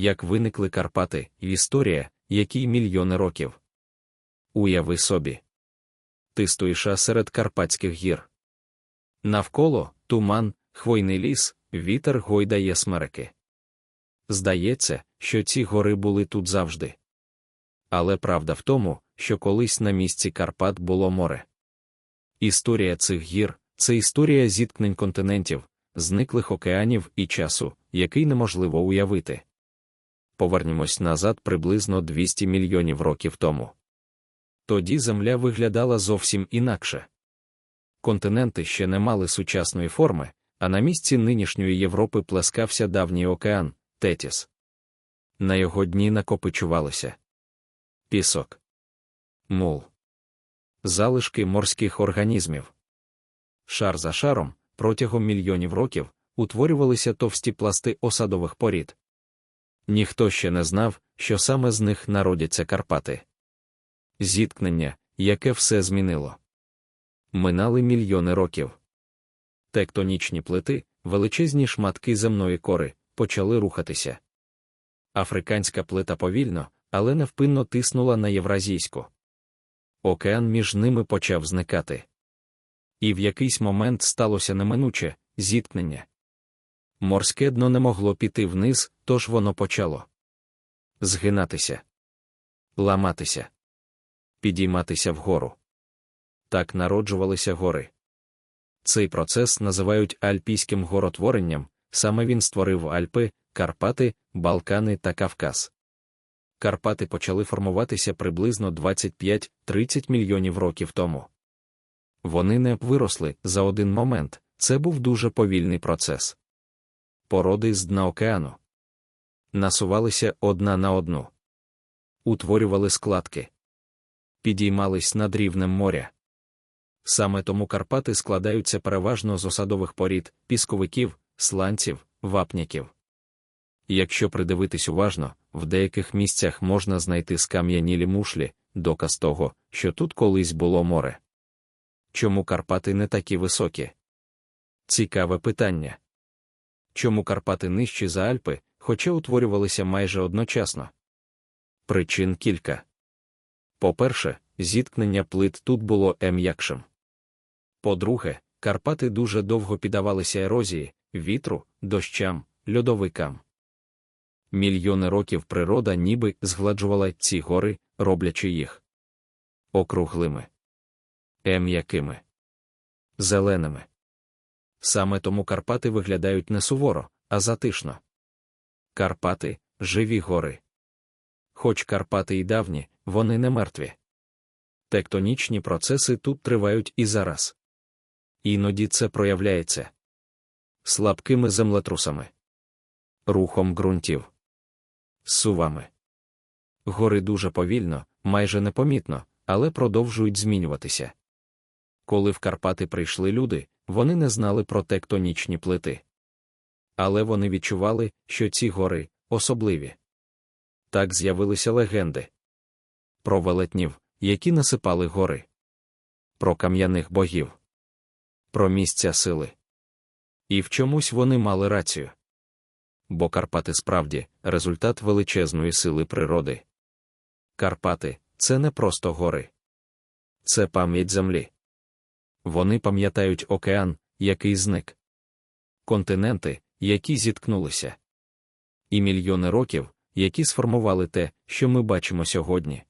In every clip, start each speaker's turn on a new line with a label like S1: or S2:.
S1: як виникли Карпати, історія, якій мільйони років. Уяви собі. Ти стоїш серед Карпатських гір. Навколо туман, хвойний ліс, вітер гойдає смереки. Здається, що ці гори були тут завжди. Але правда в тому, що колись на місці Карпат було море. Історія цих гір це історія зіткнень континентів, зниклих океанів і часу, який неможливо уявити. Повернімось назад приблизно 200 мільйонів років тому. Тоді Земля виглядала зовсім інакше. Континенти ще не мали сучасної форми, а на місці нинішньої Європи плескався давній океан Тетіс. На його дні накопичувалося пісок, мул, залишки морських організмів. Шар за шаром, протягом мільйонів років, утворювалися товсті пласти осадових порід. Ніхто ще не знав, що саме з них народяться Карпати. Зіткнення, яке все змінило. Минали мільйони років. Тектонічні плити, величезні шматки земної кори, почали рухатися. Африканська плита повільно, але невпинно тиснула на євразійську. Океан між ними почав зникати. І в якийсь момент сталося неминуче зіткнення. Морське дно не могло піти вниз, тож воно почало згинатися, ламатися, підійматися вгору. Так народжувалися гори. Цей процес називають альпійським горотворенням, саме він створив Альпи, Карпати, Балкани та Кавказ. Карпати почали формуватися приблизно 25-30 мільйонів років тому. Вони не виросли за один момент, це був дуже повільний процес. Породи з дна океану насувалися одна на одну, утворювали складки, підіймались над рівнем моря. Саме тому Карпати складаються переважно з осадових порід, пісковиків, сланців, вапняків. Якщо придивитись уважно, в деяких місцях можна знайти скам'янілі мушлі, доказ того, що тут колись було море. Чому Карпати не такі високі? Цікаве питання. Чому Карпати нижчі за Альпи, хоча утворювалися майже одночасно? Причин кілька. По-перше, зіткнення плит тут було м'якшим. По-друге, Карпати дуже довго піддавалися ерозії, вітру, дощам, льодовикам. Мільйони років природа ніби згладжувала ці гори, роблячи їх округлими, м'якими, зеленими. Саме тому Карпати виглядають не суворо, а затишно. Карпати живі гори. Хоч Карпати й давні, вони не мертві. Тектонічні процеси тут тривають і зараз. Іноді це проявляється слабкими землетрусами, рухом ґрунтів, сувами. Гори дуже повільно, майже непомітно, але продовжують змінюватися. Коли в Карпати прийшли люди, вони не знали про тектонічні плити. Але вони відчували, що ці гори особливі. Так з'явилися легенди про велетнів, які насипали гори, про кам'яних богів, про місця сили. І в чомусь вони мали рацію. Бо Карпати справді результат величезної сили природи. Карпати це не просто гори, це пам'ять землі. Вони пам'ятають океан, який зник, континенти, які зіткнулися, і мільйони років, які сформували те, що ми бачимо сьогодні.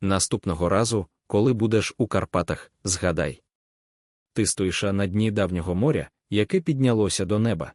S1: Наступного разу, коли будеш у Карпатах, згадай. Ти стоїш на дні давнього моря, яке піднялося до неба.